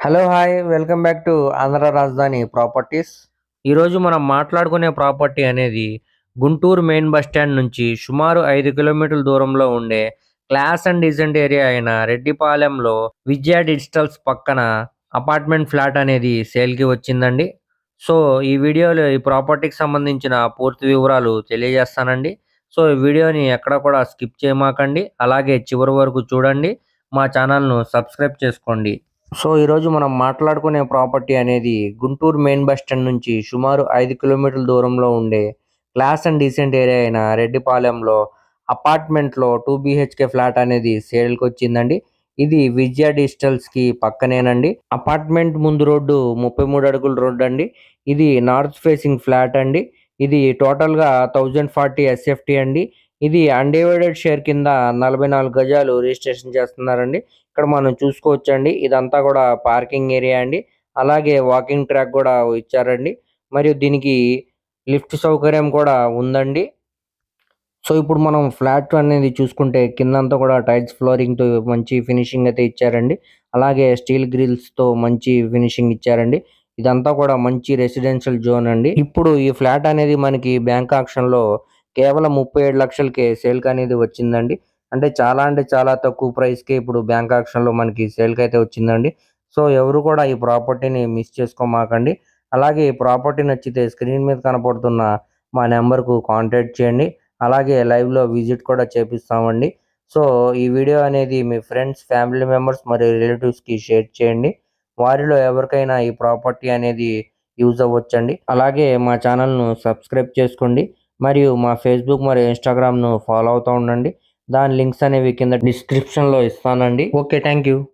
Hello hi welcome back to Andhra Rajadhani properties ఈరోజు మనం మాట్లాడుకునే ప్రాపర్టీ అనేది గుంటూరు మెయిన్ బస్ స్టాండ్ నుంచి సుమారు ఐదు కిలోమీటర్ల దూరంలో ఉండే క్లాస్ అండ్ డీసెంట్ ఏరియా అయిన రెడ్డిపాలెంలో విజయ డిజిటల్స్ పక్కన అపార్ట్మెంట్ ఫ్లాట్ అనేది సేల్కి వచ్చిందండి. సో ఈ వీడియోలో ఈ ప్రాపర్టీకి సంబంధించిన పూర్తి వివరాలు తెలియజేస్తానండి. సో ఈ వీడియోని ఎక్కడ కూడా స్కిప్ చేయమాకండి. అలాగే చివరి వరకు చూడండి. మా ఛానల్ను సబ్స్క్రైబ్ చేసుకోండి. సో ఈరోజు మనం మాట్లాడుకునే ప్రాపర్టీ అనేది గుంటూరు మెయిన్ బస్ స్టాండ్ నుంచి సుమారు ఐదు కిలోమీటర్ల దూరంలో ఉండే క్లాస్ అండ్ డీసెంట్ ఏరియా అయిన రెడ్డిపాలెంలో అపార్ట్మెంట్లో టూ బీహెచ్కే ఫ్లాట్ అనేది సేల్కి వచ్చిందండి. ఇది విజయ డిజిటల్స్కి పక్కనేనండి. అపార్ట్మెంట్ ముందు రోడ్డు ముప్పై మూడు అడుగుల రోడ్డు అండి. ఇది నార్త్ ఫేసింగ్ ఫ్లాట్ అండి. ఇది టోటల్గా థౌజండ్ ఫార్టీ ఎస్ఎఫ్టీ అండి. ఇది అన్డివైడెడ్ షేర్ కింద నలభై నాలుగు గజాలు రిజిస్ట్రేషన్ చేస్తున్నారండి. ఇక్కడ మనం చూసుకోవచ్చండి. ఇదంతా కూడా పార్కింగ్ ఏరియా అండి. అలాగే వాకింగ్ ట్రాక్ కూడా ఇచ్చారండి. మరియు దీనికి లిఫ్ట్ సౌకర్యం కూడా ఉందండి. సో ఇప్పుడు మనం ఫ్లాట్ అనేది చూసుకుంటే కిందంతా కూడా టైల్స్ ఫ్లోరింగ్తో మంచి ఫినిషింగ్ అయితే ఇచ్చారండి. అలాగే స్టీల్ గ్రిల్స్తో మంచి ఫినిషింగ్ ఇచ్చారండి. ఇదంతా కూడా మంచి రెసిడెన్షియల్ జోన్ అండి. ఇప్పుడు ఈ ఫ్లాట్ అనేది మనకి బ్యాంక్ ఆక్షన్లో కేవలం ముప్పై ఏడు లక్షలకే సేల్కి అనేది వచ్చిందండి. అంటే చాలా అంటే చాలా తక్కువ ప్రైస్కే ఇప్పుడు బ్యాంక్ ఆక్షన్లో మనకి సేల్కి అయితే వచ్చిందండి. సో ఎవరు కూడా ఈ ప్రాపర్టీని మిస్ చేసుకోమాకండి. అలాగే ఈ ప్రాపర్టీ నచ్చితే స్క్రీన్ మీద కనపడుతున్న మా నెంబర్కు కాంటాక్ట్ చేయండి. అలాగే లైవ్లో విజిట్ కూడా చేపిస్తామండి. సో ఈ వీడియో అనేది మీ ఫ్రెండ్స్ ఫ్యామిలీ మెంబర్స్ మరియు రిలేటివ్స్కి షేర్ చేయండి. వారిలో ఎవరికైనా ఈ ప్రాపర్టీ అనేది యూజ్ అవ్వచ్చండి. అలాగే మా ఛానల్ను సబ్స్క్రైబ్ చేసుకోండి. మరియు మా ఫేస్బుక్ మరియు ఇన్స్టాగ్రామ్ను ఫాలో అవుతూ ఉండండి. దాని లింక్స్ అనేవి కింద డిస్క్రిప్షన్లో ఇస్తానండి. Okay thank you